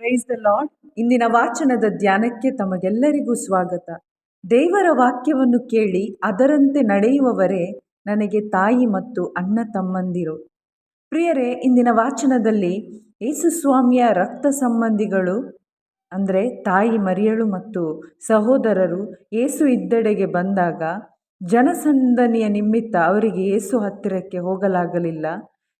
Praise the lord ಇಂದಿನ ವಾಚನದ ಧ್ಯಾನಕ್ಕೆ ತಮಗೆಲ್ಲರಿಗೂ ಸ್ವಾಗತ. ದೇವರ ವಾಕ್ಯವನ್ನು ಕೇಳಿ ಅದರಂತೆ ನಡೆಯುವವರೇ ನನಗೆ ತಾಯಿ ಮತ್ತು ಅಣ್ಣ ತಮ್ಮಂದಿರು. ಪ್ರಿಯರೇ, ಇಂದಿನ ವಾಚನದಲ್ಲಿ ಯೇಸುಸ್ವಾಮಿಯ ರಕ್ತ ಸಂಬಂಧಿಗಳು, ಅಂದರೆ ತಾಯಿ ಮರಿಯಳು ಮತ್ತು ಸಹೋದರರು ಏಸು ಇದ್ದೆಡೆಗೆ ಬಂದಾಗ ಜನಸಂದನಿಯ ನಿಮಿತ್ತ ಅವರಿಗೆ ಏಸು ಹತ್ತಿರಕ್ಕೆ ಹೋಗಲಾಗಲಿಲ್ಲ.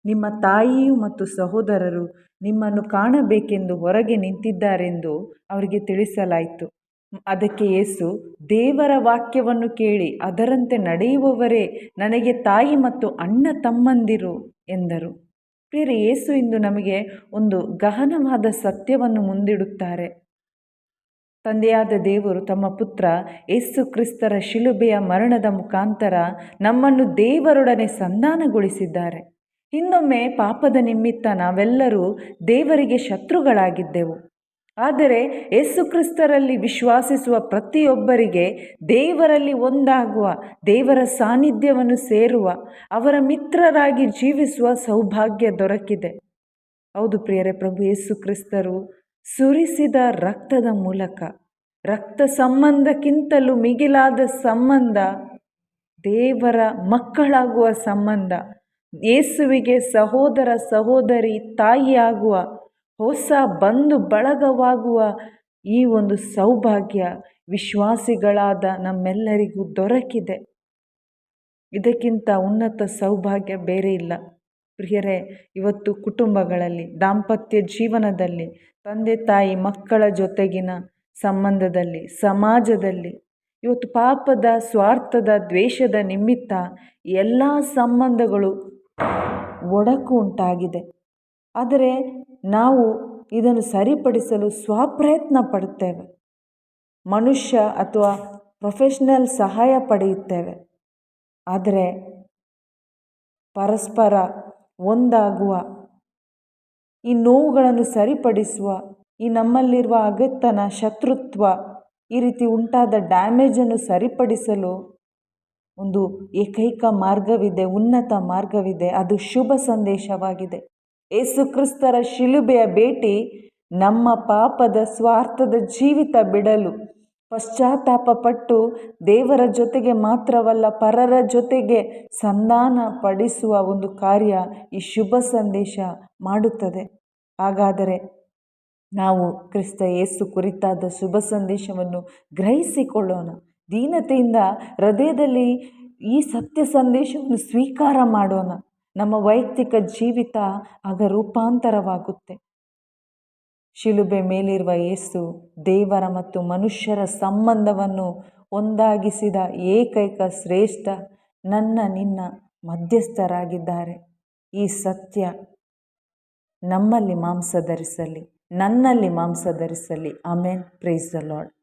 ನಿಮ್ಮ ತಾಯಿಯು ಮತ್ತು ಸಹೋದರರು ನಿಮ್ಮನ್ನು ಕಾಣಬೇಕೆಂದು ಹೊರಗೆ ನಿಂತಿದ್ದಾರೆಂದು ಅವರಿಗೆ ತಿಳಿಸಲಾಯಿತು. ಅದಕ್ಕೆ ಯೇಸು, ದೇವರ ವಾಕ್ಯವನ್ನು ಕೇಳಿ ಅದರಂತೆ ನಡೆಯುವವರೇ, ನನಗೆ ತಾಯಿ ಮತ್ತು ಅಣ್ಣ ತಮ್ಮಂದಿರು ಎಂದರು. ಪ್ರಿಯರಿ, ಯೇಸು ಇಂದು ನಮಗೆ ಒಂದು ಗಹನವಾದ ಸತ್ಯವನ್ನು ಮುಂದಿಡುತ್ತಾರೆ. ತಂದೆಯಾದ ದೇವರು ತಮ್ಮ ಪುತ್ರ ಯೇಸು ಕ್ರಿಸ್ತರ ಶಿಲುಬೆಯ ಮರಣದ ಮುಖಾಂತರ ನಮ್ಮನ್ನು ದೇವರೊಡನೆ ಸಂಧಾನಗೊಳಿಸಿದ್ದಾರೆ. ಹಿಂದೊಮ್ಮೆ ಪಾಪದ ನಿಮಿತ್ತ ನಾವೆಲ್ಲರೂ ದೇವರಿಗೆ ಶತ್ರುಗಳಾಗಿದ್ದೆವು. ಆದರೆ ಯೇಸು ಕ್ರಿಸ್ತರಲ್ಲಿ ವಿಶ್ವಾಸಿಸುವ ಪ್ರತಿಯೊಬ್ಬರಿಗೆ ದೇವರಲ್ಲಿ ಒಂದಾಗುವ, ದೇವರ ಸಾನ್ನಿಧ್ಯವನ್ನು ಸೇರುವ, ಅವರ ಮಿತ್ರರಾಗಿ ಜೀವಿಸುವ ಸೌಭಾಗ್ಯ ದೊರಕಿದೆ. ಹೌದು ಪ್ರಿಯರೇ, ಪ್ರಭು ಯೇಸು ಕ್ರಿಸ್ತರು ಸುರಿಸಿದ ರಕ್ತದ ಮೂಲಕ, ರಕ್ತ ಸಂಬಂಧಕ್ಕಿಂತಲೂ ಮಿಗಿಲಾದ ಸಂಬಂಧ, ದೇವರ ಮಕ್ಕಳಾಗುವ ಸಂಬಂಧ ಯೇಸುವಿಗೆ ಸಹೋದರ ಸಹೋದರಿ ತಾಯಿಯಾಗುವ ಹೊಸ ಬಂಧು ಬಳಗವಾಗುವ ಈ ಒಂದು ಸೌಭಾಗ್ಯ ವಿಶ್ವಾಸಿಗಳಾದ ನಮ್ಮೆಲ್ಲರಿಗೂ ದೊರಕಿದೆ. ಇದಕ್ಕಿಂತ ಉನ್ನತ ಸೌಭಾಗ್ಯ ಬೇರೆ ಇಲ್ಲ. ಪ್ರಿಯರೇ, ಇವತ್ತು ಕುಟುಂಬಗಳಲ್ಲಿ, ದಾಂಪತ್ಯ ಜೀವನದಲ್ಲಿ, ತಂದೆ ತಾಯಿ ಮಕ್ಕಳ ಜೊತೆಗಿನ ಸಂಬಂಧದಲ್ಲಿ, ಸಮಾಜದಲ್ಲಿ, ಇವತ್ತು ಪಾಪದ, ಸ್ವಾರ್ಥದ, ದ್ವೇಷದ ನಿಮಿತ್ತ ಎಲ್ಲ ಸಂಬಂಧಗಳು ಒಡಕು ಉಂಟಾಗಿದೆ. ಆದರೆ ನಾವು ಇದನ್ನು ಸರಿಪಡಿಸಲು ಸ್ವಪ್ರಯತ್ನ ಪಡುತ್ತೇವೆ. ಮನುಷ್ಯ ಅಥವಾ ಪ್ರೊಫೆಷ್ನಲ್ ಸಹಾಯ ಪಡೆಯುತ್ತೇವೆ. ಆದರೆ ಪರಸ್ಪರ ಒಂದಾಗುವ ಈ ನೋವುಗಳನ್ನು ಸರಿಪಡಿಸುವ, ಈ ನಮ್ಮಲ್ಲಿರುವ ಅಗತ್ಯನ ಶತ್ರುತ್ವ ಈ ರೀತಿ ಉಂಟಾದ ಡ್ಯಾಮೇಜನ್ನು ಸರಿಪಡಿಸಲು ಒಂದು ಏಕೈಕ ಮಾರ್ಗವಿದೆ, ಉನ್ನತ ಮಾರ್ಗವಿದೆ. ಅದು ಶುಭ ಸಂದೇಶವಾಗಿದೆ. ಏಸು ಕ್ರಿಸ್ತರ ಶಿಲುಬೆಯ ಭೇಟಿ ನಮ್ಮ ಪಾಪದ ಸ್ವಾರ್ಥದ ಜೀವಿತ ಬಿಡಲು. ಪಶ್ಚಾತ್ತಾಪ ಪಟ್ಟು ದೇವರ ಜೊತೆಗೆ ಮಾತ್ರವಲ್ಲ, ಪರರ ಜೊತೆಗೆ ಸಂಧಾನ ಪಡಿಸುವ ಒಂದು ಕಾರ್ಯ ಈ ಶುಭ ಸಂದೇಶ ಮಾಡುತ್ತದೆ. ಹಾಗಾದರೆ ನಾವು ಕ್ರಿಸ್ತ ಯೇಸು ಕುರಿತಾದ ಶುಭ ಸಂದೇಶವನ್ನು ಗ್ರಹಿಸಿಕೊಳ್ಳೋಣ. ದೀನತೆಯಿಂದ ಹೃದಯದಲ್ಲಿ ಈ ಸತ್ಯ ಸಂದೇಶವನ್ನು ಸ್ವೀಕಾರ ಮಾಡೋಣ. ನಮ್ಮ ವೈಯಕ್ತಿಕ ಜೀವಿತ ಆಗ ರೂಪಾಂತರವಾಗುತ್ತೆ. ಶಿಲುಬೆ ಮೇಲಿರುವ ಯೇಸು ದೇವರ ಮತ್ತು ಮನುಷ್ಯರ ಸಂಬಂಧವನ್ನು ಒಂದಾಗಿಸಿದ ಏಕೈಕ ಶ್ರೇಷ್ಠ ನನ್ನ ನಿನ್ನ ಮಧ್ಯಸ್ಥರಾಗಿದ್ದಾರೆ. ಈ ಸತ್ಯ ನಮ್ಮಲ್ಲಿ ಮಾಂಸ ಧರಿಸಲಿ, ನನ್ನಲ್ಲಿ ಮಾಂಸ ಧರಿಸಲಿ. ಆಮೇನ್. Praise the Lord